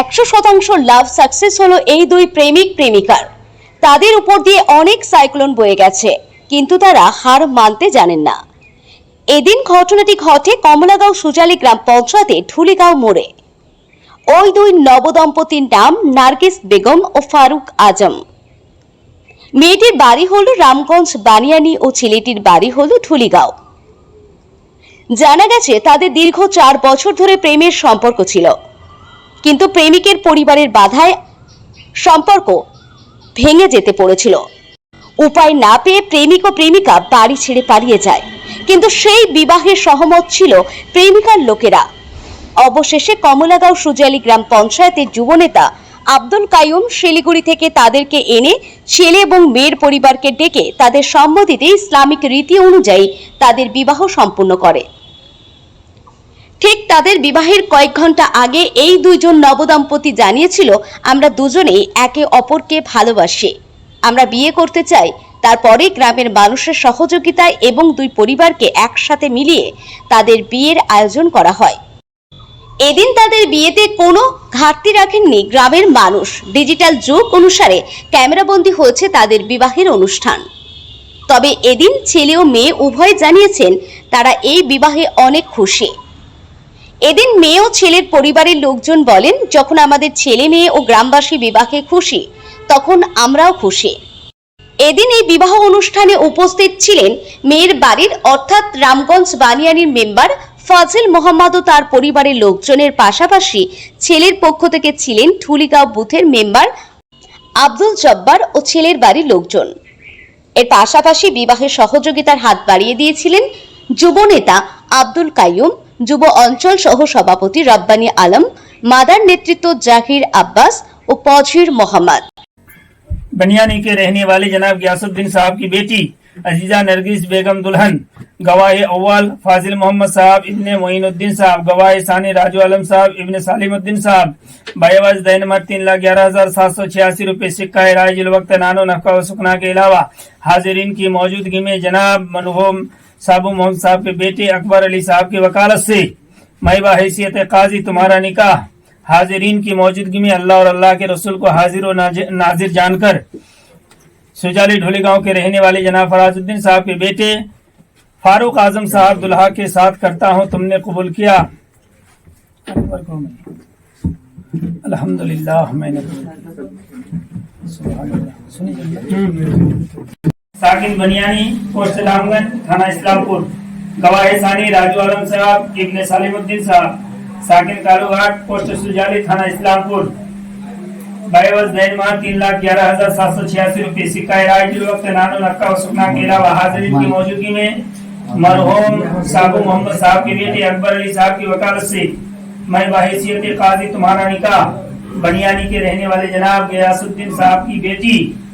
একশো শতাংশ লাভ সাকসেস হলো এই দুই প্রেমিক প্রেমিকার। তাদের উপর দিয়ে অনেক সাইক্লোন বয়ে গেছে, কিন্তু তারা হার মানতে জানেন না। এদিন ঘটনাটি ঘটে কমলাগাঁও সুজালি গ্রাম পঞ্চায়েতে ঢুলিগাঁও মোড়ে। ওই দুই নবদম্পতির নাম নার্গিস বেগম ও ফারুক আজম। মেয়েটির বাড়ি হল রামগঞ্জ বানিয়ানি ও ছেলেটির বাড়ি হল ঢুলিগাঁও। জানা গেছে, তাদের দীর্ঘ চার বছর ধরে প্রেমের সম্পর্ক ছিল। কিন্তু প্রেমিকের পরিবারের বাধায় সম্পর্ক ভেঙে যেতে পড়েছিল। উপায় না পেয়ে প্রেমিক ও প্রেমিকা বাড়ি ছেড়ে পালিয়ে যায়। কিন্তু সেই বিবাহে সহমত ছিল প্রেমিকার লোকেরা। অবশেষে কমলাগাঁও সুজালি গ্রাম পঞ্চায়েতের যুবনেতা আব্দুল কাইয়ুম শিলিগুড়ি থেকে তাদেরকে এনে ছেলে এবং মেয়ের পরিবারকে ডেকে তাদের সম্মতিতে ইসলামিক রীতি অনুযায়ী তাদের বিবাহ সম্পূর্ণ করে। ঠিক তাদের বিবাহের কয়েক ঘণ্টা আগে এই দুইজন নবদম্পতি জানিয়েছিল, আমরা দুজনেই একে অপরকে ভালোবাসি। আমরা বিয়ে করতে চাই, তারপরে গ্রামের মানুষের সহযোগিতায় এবং দুই পরিবারকে একসাথে মিলিয়ে তাদের বিয়ের আয়োজন করা হয়। এদিন তাদের বিয়েতে কোনো ঘাটতি রাখেননি গ্রামের মানুষ। ডিজিটাল যুগ অনুসারে ক্যামেরাবন্দি হয়েছে তাদের বিবাহের অনুষ্ঠান। তবে এদিন ছেলে ও মেয়ে উভয় জানিয়েছেন, তারা এই বিবাহে অনেক খুশি। এদিন মেয়ে ও ছেলের পরিবারের লোকজন বলেন, যখন আমাদের ছেলে মেয়ে ও গ্রামবাসী বিবাহে খুশি, তখন আমরাও খুশি। এদিন এই বিবাহ অনুষ্ঠানে উপস্থিত ছিলেন মেয়ের বাড়ির, অর্থাৎ রামগঞ্জ বানিয়ানির মেম্বার ফাজিল মোহাম্মদ ও তার পরিবারের লোকজনের পাশাপাশি ছেলের পক্ষ থেকে ছিলেন ঠুলিগাঁও বুথের মেম্বার আব্দুল জব্বার ও ছেলের বাড়ির লোকজন। এর পাশাপাশি বিবাহের সহযোগিতার হাত বাড়িয়ে দিয়েছিলেন যুবনেতা আব্দুল কাইয়ুম যুব অঞ্চল সহ সভাপতি রব্বানী আলম মাদার নেতৃত্ব জাহির আব্বাস ও পজির মোহাম্মদ बनियानी के रहने वाले जनाब गयासुद्दीन साहब की बेटी अजीजा नरगिस बेगम दुल्हन गवाह अव्वल फाजिल मोहम्मद साहब इब्ने मोइनुद्दीन साहब गवाह सानी राजू आलम साहब इब्ने सालिमुद्दीन साहब बायवाज दैनमत तीन लाख ग्यारह हजार सात सौ छियासी रुपये सिक्का राजिल वक्त नानो नफका व सुखना के अलावा हाजिरीन की मौजूदगी में जनाब मनहूम साबू मोहम्मद साहब के बेटे अकबर अली साहब की वकालत से मैबा हैसियत काजी तुम्हारा निकाह हाजिरीन की मौजूदगी में अल्लाह और अल्लाह के रसूल को हाजिर और नाजिर जानकर सुजाली ढोली गाँव के रहने वाले जनाब फराजुद्दीन साहब के बेटे फारूक आज़म साहब दुल्हा के साथ करता हूँ, तुमने कबूल किया। अल्हम्दुलिल्लाह, मैंने सुनिए। साकिन बनियानी पोस्ट रामगंज थाना इस्लामपुर। गवाह सानी राजू आलम साहब इब्ने सालिमुद्दीन साहब। साकिन कालूघाट पोस्ट सुजाली, थाना इस्लामपुर। बाईवज दैन माह, तीन लाख ग्यारह हज़ार सात सौ छियासी रूपए सिक्का राज वक्त नानो नक्का और सुखना के अलावा हाजिरीन की मौजूदगी में मरहूम साबू मोहम्मद साहब के बेटे अकबर अली साहब की वकालत से मैं बहसीत काजी तुम्हारा निकाह। बनियानी के रहने वाले जनाब गयासुद्दीन साहब की बेटी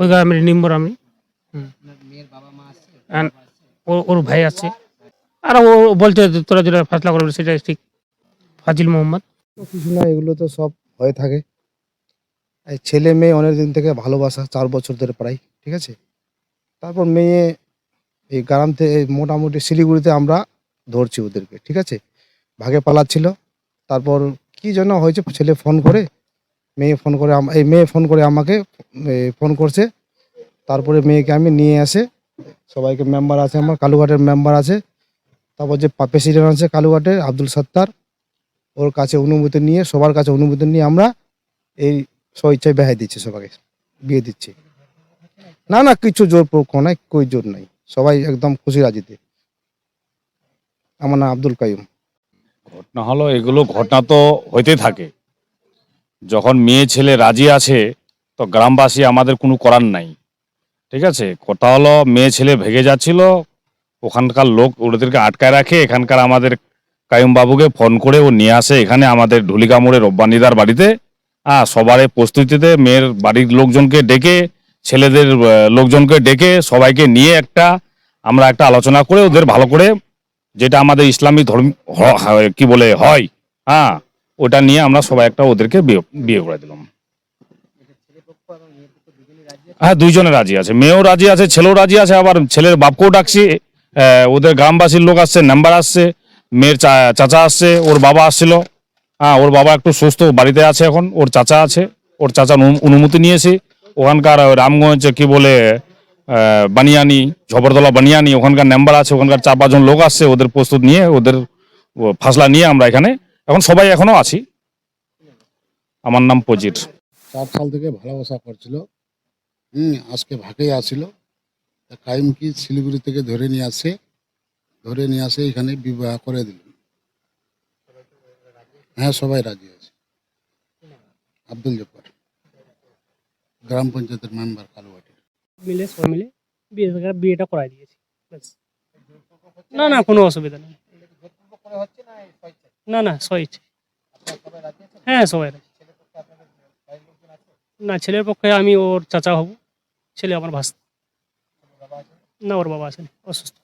ওই গ্রামের নিম্বর আমি। আপনার বাবা মা ওর- ওর ভাই আছে। আর ও বলছে তোরা যেটা ফেসলা করবে সেটা ঠিক। ফাজিল মোহাম্মদ। কিছু না এগুলো তো সব হয়ে থাকে। এই ছেলে মেয়ে অনেক দিন থেকে ভালোবাসা চার বছর ধরে প্রায় ঠিক আছে? তারপর মেয়ে এই গ্রাম থেকে মোটামুটি শিলিগুড়িতে আমরা ধরছি ওদেরকে ঠিক আছে? ভাগে পালাচ্ছিল। তারপর কি জন্য হয়েছে ছেলে ফোন করে মেয়ে ফোন করে এই মেয়ে ফোন করে আমাকে ফোন করছে। তারপরে মেয়েকে আমি নিয়ে আসে। সবাইকে মেম্বার আছে আমার, কালুঘাটের মেম্বার আছে। তারপর যে প্রেসিডেন্ট আছে কালুঘাটের আব্দুল সত্তার, ওর কাছে অনুমতি নিয়ে, সবার কাছে অনুমতি নিয়ে আমরা এই স্বইচ্ছায় বেহাই দিচ্ছি সবাইকে, বিয়ে দিচ্ছি। না না, কিছু জোর পক্ষ নাই, কই জোর নাই। সবাই একদম খুশি রাজিতে আমার নাম আব্দুল কাইম ঘটনা হলো, এগুলো ঘটনা তো হইতে থাকে। যখন মেয়ে ছেলে রাজি আছে, তো গ্রামবাসী আমাদের কোনো করার নাই। ঠিক আছে? কথা হলো, মেয়ে ছেলে ভেগে যাচ্ছিল, ওখানকার লোক ওদেরকে আটকায় রাখে, এখানকার আমাদের কায়ুম বাবুকে ফোন করে ও নিয়ে আসে, এখানে আমাদের ঢুলিকা মোড়ে রব্বানিদার বাড়িতে। হ্যাঁ সবার প্রস্তুতিতে মেয়ের বাড়ির লোকজনকে ডেকে, ছেলেদের লোকজনকে ডেকে সবাইকে নিয়ে একটা, আমরা একটা আলোচনা করে ওদের ভালো করে, যেটা আমাদের ইসলামী ধর্ম কি বলে, হয়। হ্যাঁ ওটা নিয়ে আমরা সবাই একটা ওদেরকে বিয়ে বিয়ে করে দিলাম। হ্যাঁ দুইজনে রাজি আছে। মেয়েও রাজি আছে, ছেলেও রাজি আছে, আবার ছেলের বাপকেও ডাকছি। ওদের গ্রামবাসীর লোক আসছে, নাম্বার আসছে, মেয়ের চাচা আসছে, ওর বাবা আসছিল। হ্যাঁ ওর বাবা একটু সুস্থ, বাড়িতে আছে এখন, ওর চাচা আছে, ওর চাচা অনুমতি নিয়েছি। ওখানকার রামগঞ্জ কি বলে বানিয়ানি ঝবরতলা বানিয়ানি, ওখানকার নাম্বার আছে, ওখানকার চার পাঁচজন লোক আসছে, ওদের প্রস্তুত নিয়ে, ওদের ফাসলা নিয়ে আমরা এখানে এখন সবাই এখনও আছি। আমার নাম পজির চার সাল থেকে ভালোবাসা করছিল। হুম আজকে ভাগেই আসিল। কাইম কি শিলিগুড়ি থেকে ধরে নিয়ে আসে ধরে নিয়ে আসে এখানে বিবাহ করে দিল। হ্যাঁ সবাই রাজি আছে। আব্দুল জব্বার গ্রাম পঞ্চায়েতের মেম্বার কালুয়াটি মিলে সবাই মিলে বিয়ে বিয়েটা করাই দিয়েছি না না কোনো অসুবিধা নেই। না না সবাই ইচ্ছে। হ্যাঁ সবাই না, ছেলের পক্ষে আমি ওর চাচা হব। ছেলে আমার ভাস না, ওর বাবা আছেন, অসুস্থ।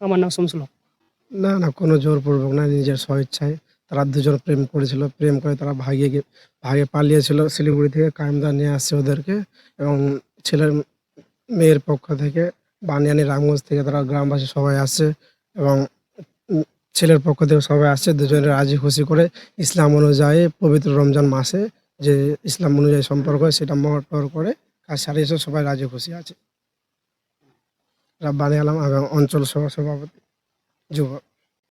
আমার নাম হক। না না, কোনো জোর জোরপূর্বক না, নিজের স্বইচ্ছায়। তারা দুজন প্রেম করেছিল, প্রেম করে তারা গিয়ে ভাগে পালিয়েছিল শিলিগুড়ি থেকে কায়েমদা নিয়ে আসছে ওদেরকে। এবং ছেলের মেয়ের পক্ষ থেকে বানিয়ানি রামগঞ্জ থেকে তারা গ্রামবাসী সবাই আসছে। এবং ছেলের পক্ষ থেকে সবাই আসছে, দুজনে রাজি খুশি করে ইসলাম অনুযায়ী পবিত্র রমজান মাসে যে ইসলাম অনুযায়ী সম্পর্ক সেটা মহর করে কাজ সারিয়েছে সবাই রাজি খুশি আছে। রাব্বানি আলম অঞ্চল সভা সভাপতি, যুব।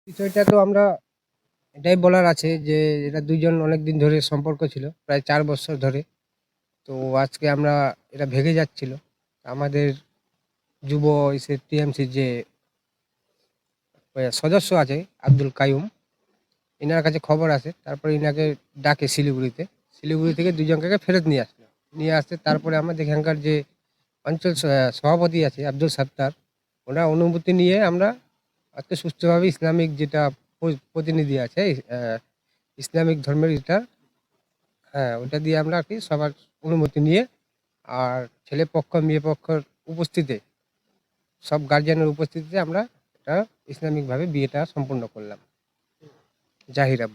বিষয়টা তো আমরা এটাই বলার আছে যে এটা দুইজন অনেক দিন ধরে সম্পর্ক ছিল, প্রায় চার বছর ধরে। তো আজকে আমরা এটা ভেঙে যাচ্ছিল। আমাদের যুব, এসে টিএমসির যে সদস্য আছে, আব্দুল কায়ুম এনার কাছে খবর আছে, তারপরে ইনাকে ডাকে শিলিগুড়িতে। শিলিগুড়ি থেকে দুজনকে ফেরত নিয়ে আসলো। নিয়ে আসতে তারপরে আমাদের এখানকার যে অঞ্চল সভাপতি আছে, আব্দুল সত্তার, ওনার অনুমতি নিয়ে আমরা আজকে সুস্থভাবে ইসলামিক যেটা প্রতিনিধি আছে ইসলামিক ধর্মের যেটা হ্যাঁ ওটা দিয়ে আমরা আর কি সবার অনুমতি নিয়ে আর ছেলে পক্ষ, মেয়ে পক্ষের উপস্থিতিতে সব গার্জিয়ানের উপস্থিতিতে আমরা ইসলামিকভাবে বিয়েটা সম্পূর্ণ করলাম। জাহিরা